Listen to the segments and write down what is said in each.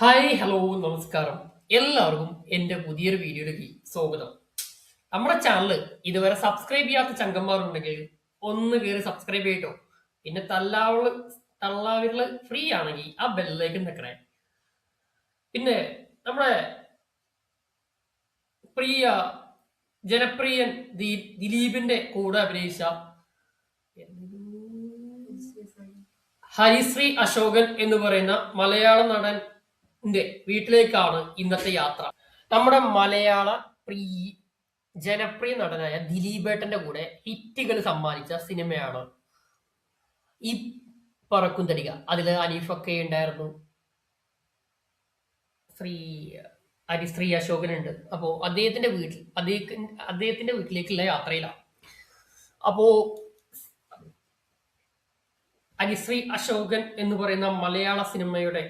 Hi hello നമസ്കാരം. എല്ലാവർക്കും എന്റെ പുതിയൊരു വീഡിയോയിലേക്ക് സ്വാഗതം. നമ്മുടെ ചാനൽ ഇതുവരെ സബ്സ്ക്രൈബ് ചെയ്യാത്ത ചങ്കന്മാരുണ്ടെങ്കിൽ ഒന്ന് കയറി സബ്സ്ക്രൈബ് ചെയ്യട്ടോ പിന്നെ തല്ലാവൾ തള്ളാവിരൾ ഫ്രീ ആണെങ്കിൽ ആ ബെല്ലിലേക്ക് നിൽക്കണേ പിന്നെ നമ്മുടെ പ്രിയ ജനപ്രിയൻ ദിലീപിന്റെ കൂടെ അഭിനയിച്ച ഹരിശ്രീ അശോകൻ എന്ന് പറയുന്ന മലയാള നടന്റെ വീട്ടിലേക്കാണ് ഇന്നത്തെ യാത്ര. നമ്മുടെ മലയാള പ്രീ ജനപ്രിയ നടനായ ദിലീപേട്ടന്റെ കൂടെ ഹിറ്റുകൾ സമ്മാനിച്ച സിനിമയാണ് ഈ പറക്കും തരിക അതിൽ അനീഫൊക്കെ ഉണ്ടായിരുന്നു. ശ്രീ ഹരിശ്രീ അശോകൻ ഉണ്ട് അപ്പോ അദ്ദേഹത്തിന്റെ വീട്ടിൽ അദ്ദേഹം അദ്ദേഹത്തിന്റെ വീട്ടിലേക്കുള്ള യാത്രയിലാണ്. അപ്പോ അനിശ്രീ അശോകൻ എന്ന് പറയുന്ന മലയാള സിനിമയുടെ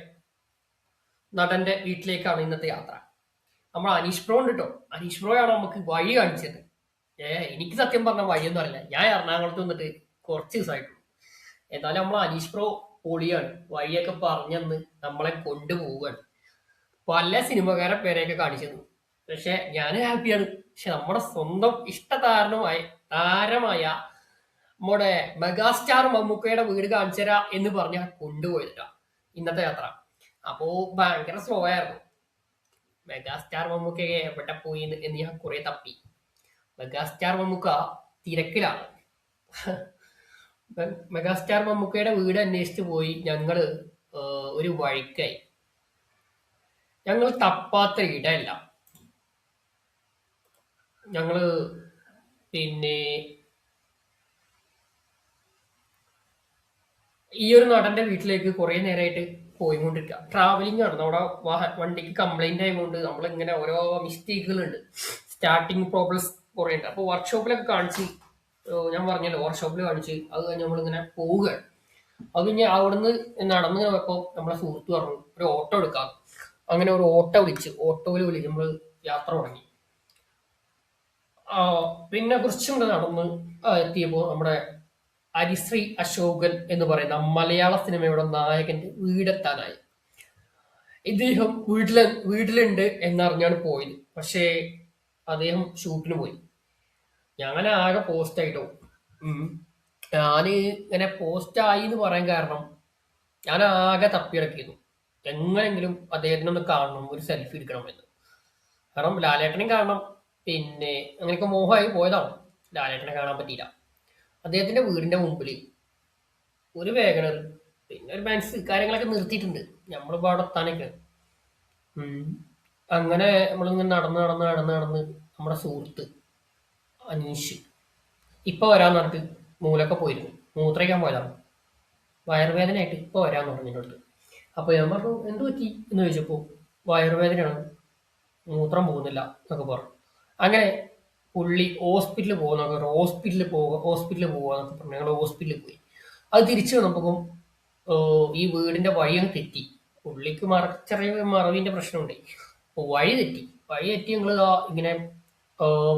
നടന്റെ വീട്ടിലേക്കാണ് ഇന്നത്തെ യാത്ര. നമ്മൾ അനീഷ് ബ്രോ ഉണ്ട് കേട്ടോ അനീഷ് ബ്രോയാണ് നമുക്ക് വഴി കാണിച്ചത്. ഏ എനിക്ക് സത്യം പറഞ്ഞ വഴിയൊന്നും അറിയില്ല. ഞാൻ എറണാകുളത്ത് വന്നിട്ട് കുറച്ച് ദിവസമായിട്ടുള്ളൂ എന്നാലും നമ്മൾ അനീഷ് ബ്രോ പൊളിയാണ്. വഴിയൊക്കെ പറഞ്ഞെന്ന് നമ്മളെ കൊണ്ടുപോവുകയാണ്. പല സിനിമകാരെ പേരെയൊക്കെ കാണിച്ചത്. പക്ഷെ ഞാൻ ഹാപ്പിയാണ്. പക്ഷെ നമ്മുടെ സ്വന്തം ഇഷ്ടതാരനുമായ താരമായ നമ്മുടെ മെഗാസ്റ്റാർ മമ്മൂക്കയുടെ വീട് കാണിച്ചരാ എന്ന് പറഞ്ഞ കൊണ്ടുപോയിട്ടാ ഇന്നത്തെ യാത്ര. അപ്പോ ഭയങ്കര സ്ലോ ആയിരുന്നു. മെഗാസ്റ്റാർ മമ്മൂക്ക എവിടെ പോയി എന്ന് ഞാൻ കുറെ തപ്പി. മെഗാസ്റ്റാർ മമ്മൂക്ക തിരക്കിലാണ്. മെഗാസ്റ്റാർ മമ്മൂക്കയുടെ വീട് അന്വേഷിച്ച് പോയി. ഞങ്ങൾ ഒരു വഴിക്കായി. ഞങ്ങൾ തപ്പാത്ത ഇടയല്ല ഞങ്ങൾ പിന്നെ ഈ ഒരു നടന്റെ വീട്ടിലേക്ക് കുറെ നേരമായിട്ട് പോയിക്കൊണ്ടിരിക്കുക ട്രാവലിംഗ് ആണ് നമ്മുടെ വണ്ടിക്ക് കംപ്ലൈന്റ് ആയതുകൊണ്ട് നമ്മൾ ഇങ്ങനെ ഓരോ മിസ്റ്റേക്കുകളുണ്ട് സ്റ്റാർട്ടിങ് പ്രോബ്ലംസ് കുറെ ഉണ്ട് അപ്പോൾ വർക്ക്ഷോപ്പിലൊക്കെ കാണിച്ച് ഞാൻ പറഞ്ഞല്ലോ വർക്ക്ഷോപ്പിൽ കാണിച്ച് അത് കഴിഞ്ഞ് നമ്മളിങ്ങനെ പോവുക. അത് കഴിഞ്ഞ് അവിടുന്ന് നടന്ന് പോയപ്പോൾ നമ്മളെ സുഹൃത്ത് പറഞ്ഞു ഒരു ഓട്ടോ എടുക്കാം. അങ്ങനെ ഒരു ഓട്ടോ വിളിച്ച് ഓട്ടോയിൽ വിളിച്ച് നമ്മൾ യാത്ര തുടങ്ങി. പിന്നെ കുറച്ചും കൂടെ നടന്ന് എത്തിയപ്പോൾ നമ്മുടെ ഹരിശ്രീ അശോകൻ എന്ന് പറയുന്ന മലയാള സിനിമയുടെ നായകന്റെ വീടെത്താനായി. ഇദ്ദേഹം വീട്ടിൽ വീട്ടിലുണ്ട് എന്നറിഞ്ഞാണ് പോയത്. പക്ഷേ അദ്ദേഹം ഷൂട്ടിന് പോയി. ഞാൻ ആകെ പോസ്റ്റ് ആയിട്ടോ. ഉം. ഇങ്ങനെ പോസ്റ്റ് ആയി എന്ന് പറയാൻ കാരണം ഞാൻ ആകെ തപ്പിയിടക്കിയിരുന്നു എങ്ങനെങ്കിലും അദ്ദേഹത്തിനെ ഒന്ന് കാണണം ഒരു സെൽഫി എടുക്കണം എന്ന്. കാരണം ലാലേട്ടനെയും കാണണം. പിന്നെ അങ്ങനെയൊക്കെ മോഹമായി പോയതാണ്. ലാലേട്ടനെ കാണാൻ പറ്റിയില്ല. അദ്ദേഹത്തിന്റെ വീടിന്റെ മുമ്പിൽ ഒരു വേഗണർ പിന്നെ ഒരു ബാൻസ് കാര്യങ്ങളൊക്കെ നിർത്തിയിട്ടുണ്ട്. നമ്മളിപ്പോ അവിടെ എത്താനൊക്കെ. അങ്ങനെ നമ്മളിങ്ങനെ നടന്ന് നടന്ന് നടന്ന് നടന്ന് നമ്മുടെ സുഹൃത്ത് അനീഷ് ഇപ്പൊ വരാന്ന് പറഞ്ഞിട്ട് മൂലൊക്കെ പോയിരുന്നു. മൂത്രയ്ക്കാൻ പോയതാണ് വയറുവേദനയായിട്ട് ഇപ്പൊ വരാന്ന് പറഞ്ഞു എന്റെ അടുത്ത് അപ്പൊ ഞാൻ പറഞ്ഞു എന്ത് പറ്റി? എന്ന് ചോദിച്ചപ്പോ വയറുവേദനയാണ്. മൂത്രം പോകുന്നില്ല എന്നൊക്കെ പറഞ്ഞു. അങ്ങനെ പുള്ളി ഹോസ്പിറ്റലിൽ പോകുന്നൊക്കെ ഹോസ്പിറ്റലിൽ പോവുക ഹോസ്പിറ്റലിൽ എന്നൊക്കെ പറഞ്ഞു ഞങ്ങൾ ഹോസ്പിറ്റലിൽ പോയി. അത് തിരിച്ചു വന്നപ്പോൾ ഈ വീടിന്റെ വഴിയും തെറ്റി. പുള്ളിക്ക് മറ ചെറിയ മറവിന്റെ പ്രശ്നമുണ്ട്. വഴി തെറ്റി. വഴി തെറ്റി ഞങ്ങൾ ഇങ്ങനെ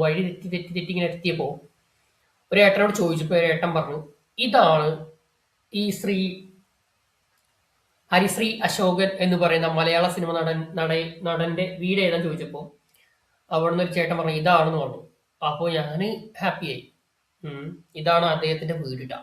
വഴി തെറ്റി തെറ്റി തെറ്റി ഇങ്ങനെ എത്തിയപ്പോ ഒരു ഏട്ടനോട് ചോദിച്ചപ്പോ ഒരു ഏട്ടൻ പറഞ്ഞു ഇതാണ് ഈ ശ്രീ ഹരിശ്രീ അശോകൻ എന്ന് പറയുന്ന മലയാള സിനിമ നടൻ നട നടന്റെ വീട് ഏതാന്ന് ചോദിച്ചപ്പോ അവിടുന്ന് ഒരു ചേട്ടൻ പറഞ്ഞു ഇതാണെന്ന് പറഞ്ഞു. അപ്പോൾ ഞാൻ ഹാപ്പിയായി. ഇതാണ് അദ്ദേഹത്തിന്റെ വീടിട്ട